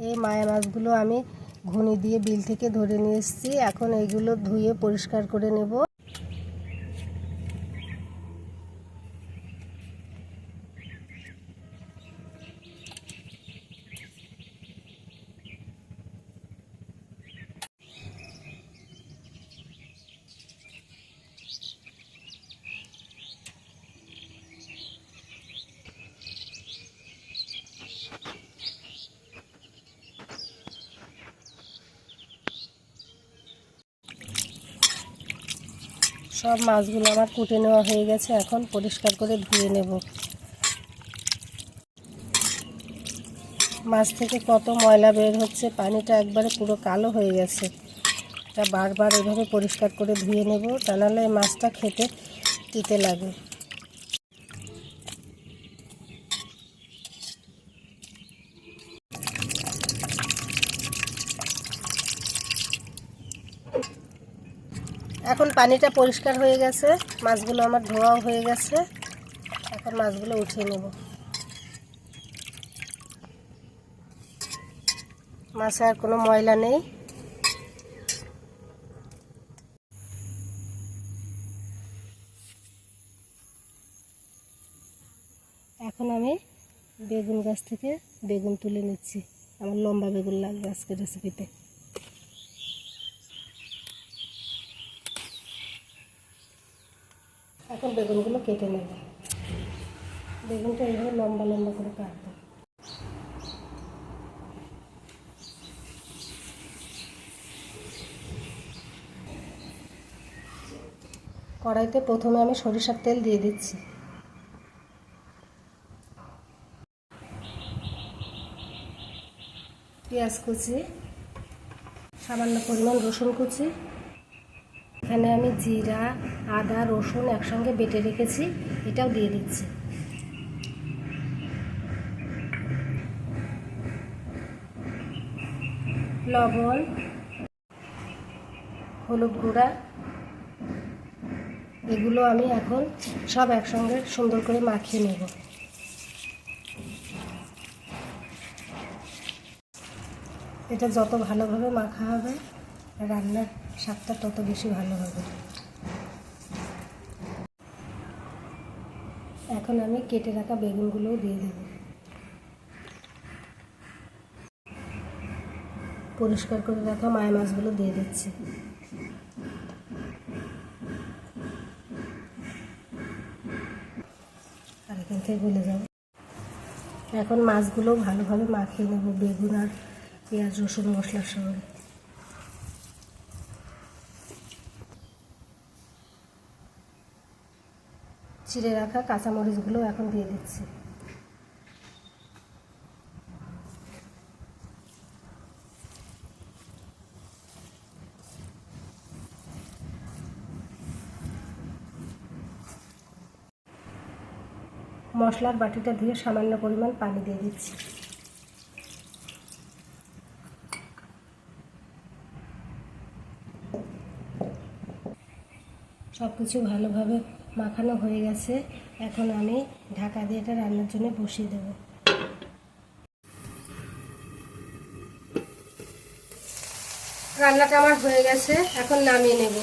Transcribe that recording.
এই মায়া মাছগুলো আমি ঘুনি দিয়ে বিল থেকে ধরে নিয়ে এসেছি। এখন এইগুলো ধুয়ে পরিষ্কার করে নেব। সব মাছগুলো আমার কুটে নেওয়া হয়ে গেছে, এখন পরিষ্কার করে ধুয়ে নেব। মাছ থেকে কত ময়লা বের হচ্ছে, পানিটা একবারে পুরো কালো হয়ে গেছে। এটা বারবার এভাবে পরিষ্কার করে ধুয়ে নেব, তা নাহলে মাছটা খেতে তিতে লাগে। এখন পানিটা পরিষ্কার হয়ে গেছে, মাছগুলো আমার ধোয়াও হয়ে গেছে, এখন মাছগুলো উঠিয়ে নেব। মাছে আর কোনো ময়লা নেই। এখন আমি বেগুন গাছ থেকে বেগুন তুলে নিচ্ছি, আমার লম্বা বেগুন লাগবে আজকে রেসিপিতে এখন বেগুনগুলো কেটে নেব। বেগুনটা এইভাবে লম্বা লম্বা করে কাটবো। কড়াইতে প্রথমে আমি সরিষার তেল দিয়ে দিচ্ছি। পেঁয়াজ কুচি, সামান্য পরিমাণ রসুন কুচি এখানে আমি জিরা, আদা, রসুন একসঙ্গে বেটে রেখেছি, এটাও দিয়ে দিচ্ছি। লবণ, হলুদ গুঁড়া, এগুলো আমি এখন সব একসঙ্গে সুন্দর করে মাখিয়ে নেব। এটা যত ভালোভাবে মাখা হবে রান্নার স্বাদটা তত বেশি ভালো হবে। এখন আমি কেটে রাখা বেগুনগুলোও দিয়ে দেব। পরিষ্কার করে রাখা মায়া মাছগুলো দিয়ে দিচ্ছি। আর এখান থেকে গলে যাবে। এখন মাছগুলো ভালোভাবে মাখিয়ে নেব, বেগুন আর পেঁয়াজ, রসুন, মশলার সঙ্গে। চিড়ে রাখা কাঁচামরিচগুলো এখন দিয়ে দিচ্ছি। মশলার বাটিটা ধুয়ে সামান্য পরিমাণ পানি দিয়ে দিচ্ছি। সব কিছু ভালোভাবে মাখানো হয়ে গেছে। এখন আমি ঢাকা দিয়ে এটা রান্নার জন্য বসিয়ে দেব। রান্নাটা আমার হয়ে গেছে। এখন নামিয়ে নেব।